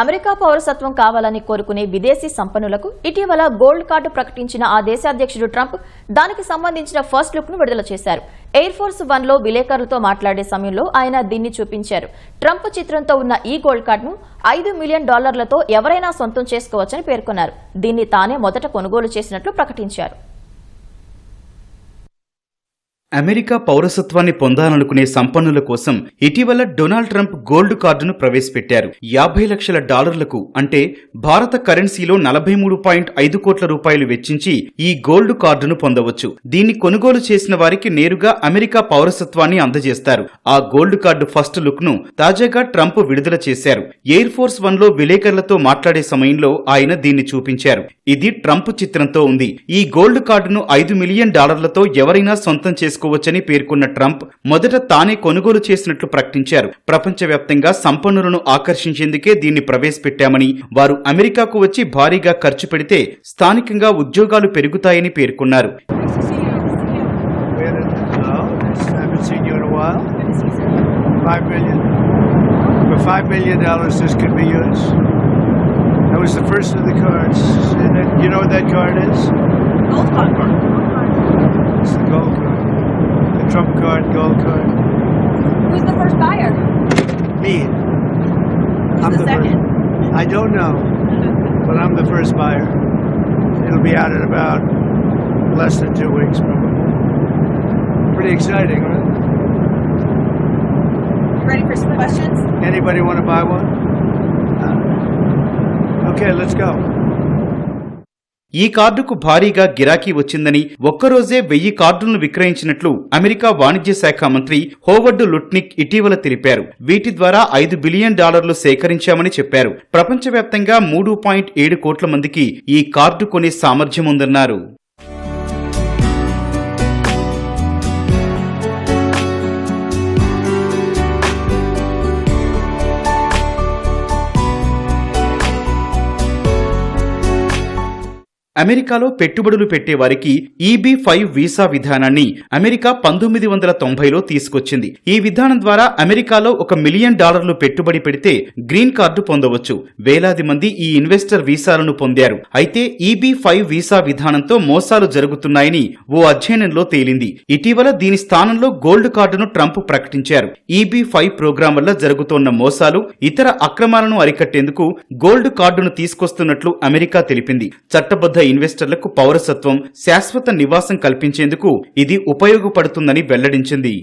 America పౌరసత్వం కావాలని కోరుకునే విదేశీ సంపన్నులకు ఇటీవల గోల్డ్ కార్డు ప్రకటించిన ఆ దేశాధ్యక్షుడు ట్రంప్ దానికి సంబంధించిన ఫస్ట్ లుక్ను విడుదల చేశారు. ఎయిర్ ఫోర్స్ వన్లో విలేకరులతో మాట్లాడే సమయంలో ఆయన దీన్ని చూపించారు. ట్రంప్ చిత్రంతో ఉన్న ఈ గోల్డ్ కార్డును ఐదు మిలియన్ డాలర్లతో ఎవరైనా సొంతం చేసుకోవచ్చని పేర్కొన్నారు. దీన్ని తానే మొదట కొనుగోలు చేసినట్లు ప్రకటించారు. అమెరికా పౌరసత్వాన్ని పొందాలనుకునే సంపన్నుల కోసం ఇటీవల డొనాల్డ్ ట్రంప్ గోల్డ్ కార్డును ప్రవేశపెట్టారు. యాభై లక్షల డాలర్లకు అంటే భారత కరెన్సీలో నలభై మూడు పాయింట్ ఐదు కోట్ల రూపాయలు వెచ్చించి ఈ గోల్డ్ కార్డును పొందవచ్చు. దీన్ని కొనుగోలు చేసిన వారికి నేరుగా అమెరికా పౌరసత్వాన్ని అందజేస్తారు. ఆ గోల్డ్ కార్డు ఫస్ట్ లుక్ను తాజాగా ట్రంప్ విడుదల చేశారు. ఎయిర్ ఫోర్స్ వన్లో విలేకరులతో మాట్లాడే సమయంలో ఆయన దీన్ని చూపించారు. ఇది ట్రంప్ చిత్రంతో ఉంది. ఈ గోల్డ్ కార్డును ఐదు మిలియన్ డాలర్లతో ఎవరైనా సొంతం తీసుకోవచ్చని పేర్కొన్న ట్రంప్ మొదట తానే కొనుగోలు చేసినట్లు ప్రకటించారు. ప్రపంచవ్యాప్తంగా సంపన్నులను ఆకర్షించేందుకే దీన్ని ప్రవేశపెట్టామని వారు అమెరికాకు వచ్చి భారీగా ఖర్చు పెడితే స్థానికంగా ఉద్యోగాలు పెరుగుతాయని పేర్కొన్నారు. It's. Trump card, gold card. Who's the first buyer? Me. Who's the second? First. I don't know, but I'm the first buyer. It'll be out in about less than two weeks, probably. Pretty exciting, right? You ready for some questions? Anybody want to buy one? Uh, Okay, let's go. ఈ కార్డుకు భారీగా గిరాకీ వచ్చిందని ఒక్కరోజే వెయ్యి కార్డులను విక్రయించినట్లు America వాణిజ్య శాఖ మంత్రి హోవర్డ్ లుట్నిక్ ఇటీవల తెలిపారు. వీటి ద్వారా ఐదు బిలియన్ డాలర్లు సేకరించామని చెప్పారు. ప్రపంచవ్యాప్తంగా మూడు పాయింట్ ఏడు కోట్ల మందికి ఈ కార్డు కొనే సామర్థ్యం ఉందన్నారు అమెరికాలో పెట్టుబడులు పెట్టేవారికి ఈబీ ఫైవ్ వీసా విధానాన్ని అమెరికా పంతొమ్మిది వందల తొంభైలో తీసుకొచ్చింది. ఈ విధానం ద్వారా అమెరికాలో ఒక మిలియన్ డాలర్లు పెట్టుబడి పెడితే గ్రీన్ కార్డు పొందవచ్చు. వేలాది మంది ఈ ఇన్వెస్టర్ వీసాలను పొందారు. అయితే ఈబీ ఫైవ్ వీసా విధానంతో మోసాలు జరుగుతున్నాయని ఓ అధ్యయనంలో తేలింది. ఇటీవల దీని స్థానంలో గోల్డ్ కార్డును ట్రంప్ ప్రకటించారు. ఈబీ ఫైవ్ ప్రోగ్రాం వల్ల జరుగుతోన్న మోసాలు ఇతర అక్రమాలను అరికట్టేందుకు గోల్డ్ కార్డును తీసుకొస్తున్నట్లు అమెరికా తెలిపింది. చట్టబద్ధ ఇన్వెస్టర్లకు పౌరసత్వం శాశ్వత నివాసం కల్పించేందుకు ఇది ఉపయోగపడుతుందని వెల్లడించింది.